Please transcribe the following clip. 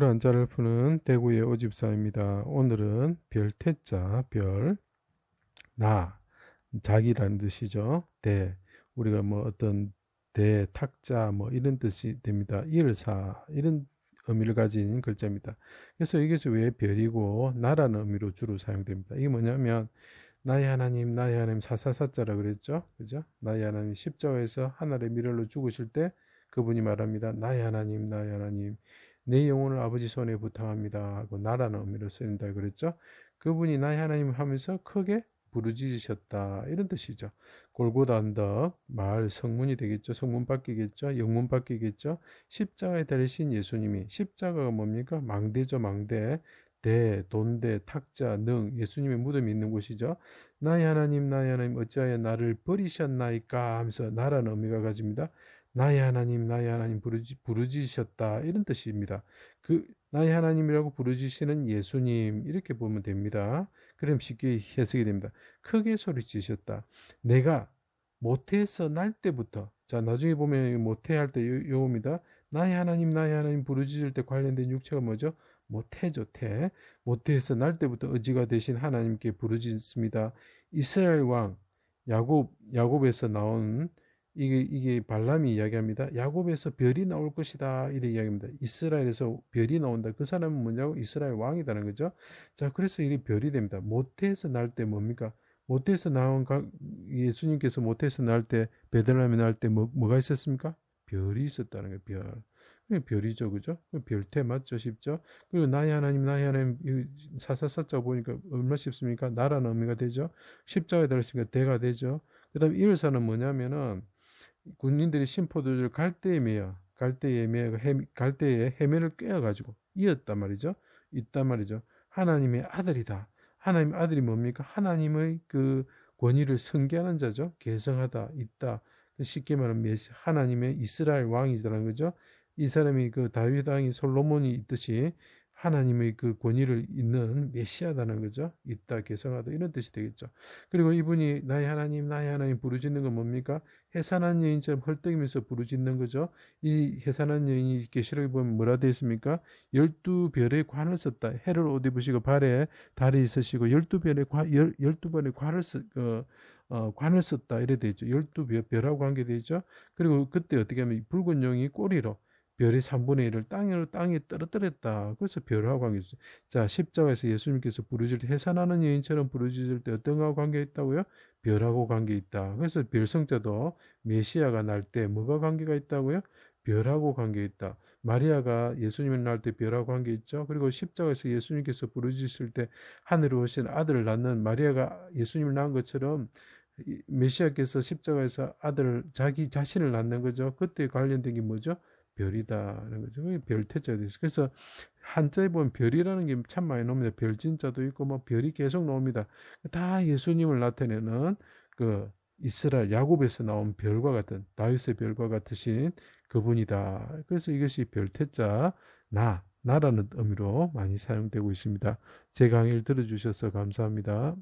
얼굴 한자를 푸는 대구의 오집사입니다. 오늘은 별태자, 별, 나, 자기라는 뜻이죠. 대, 우리가 뭐 어떤 대, 탁자, 뭐 이런 뜻이 됩니다. 일사, 이런 의미를 가진 글자입니다. 그래서 이것이 왜 별이고 나라는 의미로 주로 사용됩니다. 이게 뭐냐면 나의 하나님, 나의 하나님 사사사자라 그랬죠. 그죠? 나의 하나님 십자가에서 하늘의 미련로 죽으실 때 그분이 말합니다. 나의 하나님, 나의 하나님. 내 영혼을 아버지 손에 부탁합니다 하고 나라는 의미로 쓰인다 그랬죠. 그분이 나의 하나님 하면서 크게 부르짖으셨다 이런 뜻이죠. 골고다 언덕 마을 성문이 되겠죠. 성문 바뀌겠죠. 영문 바뀌겠죠. 십자가에 달리신 예수님이 십자가가 뭡니까? 망대죠. 망대. 대, 돈대, 탁자, 능, 예수님의 무덤이 있는 곳이죠. 나의 하나님, 나의 하나님, 어찌하여 나를 버리셨나이까 하면서 나라는 의미가 가집니다. 나의 하나님, 나의 하나님 부르지, 부르짖으셨다. 이런 뜻입니다. 그, 나의 하나님이라고 부르짖으시는 예수님, 이렇게 보면 됩니다. 그럼 쉽게 해석이 됩니다. 크게 소리치셨다. 내가 모태에서 날 때부터, 자, 나중에 보면 모태 할때 요겁니다. 나의 하나님, 나의 하나님 부르짖을 때 관련된 육체가 뭐죠? 모태죠, 태. 모태에서 날 때부터 의지가 되신 하나님께 부르짖습니다. 이스라엘 왕, 야곱, 야곱에서 나온 이게, 이게 발람이 이야기합니다. 야곱에서 별이 나올 것이다. 이렇게 이야기합니다. 이스라엘에서 별이 나온다. 그 사람은 뭐냐고? 이스라엘 왕이다는 거죠. 자, 그래서 이게 별이 됩니다. 모태에서 날 때 뭡니까? 모태에서 나온 예수님께서 모태에서 날 때, 베들람에 날 때 뭐, 뭐가 있었습니까? 별이 있었다는 거예요, 별. 별이죠, 그죠? 별태 맞죠, 쉽죠? 그리고 나의 하나님, 나의 하나님, 사사사자 보니까 얼마 쉽습니까? 나라는 의미가 되죠? 십자가에 달렸으니까 대가 되죠? 그 다음 일사는 뭐냐면은, 군인들이 심포도를 갈대에 매여 갈대에 매여 갈대에 해면을 깨어가지고 이었단 말이죠. 있단 말이죠. 하나님의 아들이다. 하나님 아들이 뭡니까? 하나님의 그 권위를 승계하는 자죠. 개성하다, 있다. 쉽게 말하면 하나님의 이스라엘 왕이라는 거죠. 이 사람이 그 다윗 왕이 솔로몬이 있듯이 하나님의 그 권위를 있는 메시아다는 거죠. 있다, 개성하다 이런 뜻이 되겠죠. 그리고 이분이 나의 하나님, 나의 하나님 부르짖는 건 뭡니까? 해산한 여인처럼 헐떡이면서 부르짖는 거죠. 이 해산한 여인이 계시록에 보면 뭐라 되어 있습니까? 열두 별의 관을 썼다. 해를 옷 입으시고 발에 달이 있으시고 열두 별의 관, 열, 열두 번의 관을 썼, 어, 어, 관을 썼다. 이래 되죠. 열두 별, 별하고 관계되죠. 그리고 그때 어떻게 하면 붉은 용이 꼬리로 별의 3분의 1을 땅으로 땅에 떨어뜨렸다. 그래서 별하고 관계있어 자, 십자가에서 예수님께서 부르짖을 때 해산하는 여인처럼 부르짖을 때 어떤 거하고 관계 있다고요? 별하고 관계 있다. 그래서 별성자도 메시아가 날 때 뭐가 관계가 있다고요? 별하고 관계 있다. 마리아가 예수님을 낳을 때 별하고 관계 있죠. 그리고 십자가에서 예수님께서 부르짖을 때 하늘에 오신 아들을 낳는 마리아가 예수님을 낳은 것처럼 메시아께서 십자가에서 아들을 자기 자신을 낳는 거죠. 그때 관련된 게 뭐죠? 별이다라는 거죠. 별태자가 되어 있어요. 그래서 한자에 보면 별이라는 게 참 많이 나옵니다. 별진자도 있고 뭐 별이 계속 나옵니다. 다 예수님을 나타내는 그 이스라엘 야곱에서 나온 별과 같은 다윗의 별과 같으신 그분이다. 그래서 이것이 별태자 나 나라는 의미로 많이 사용되고 있습니다. 제 강의를 들어주셔서 감사합니다.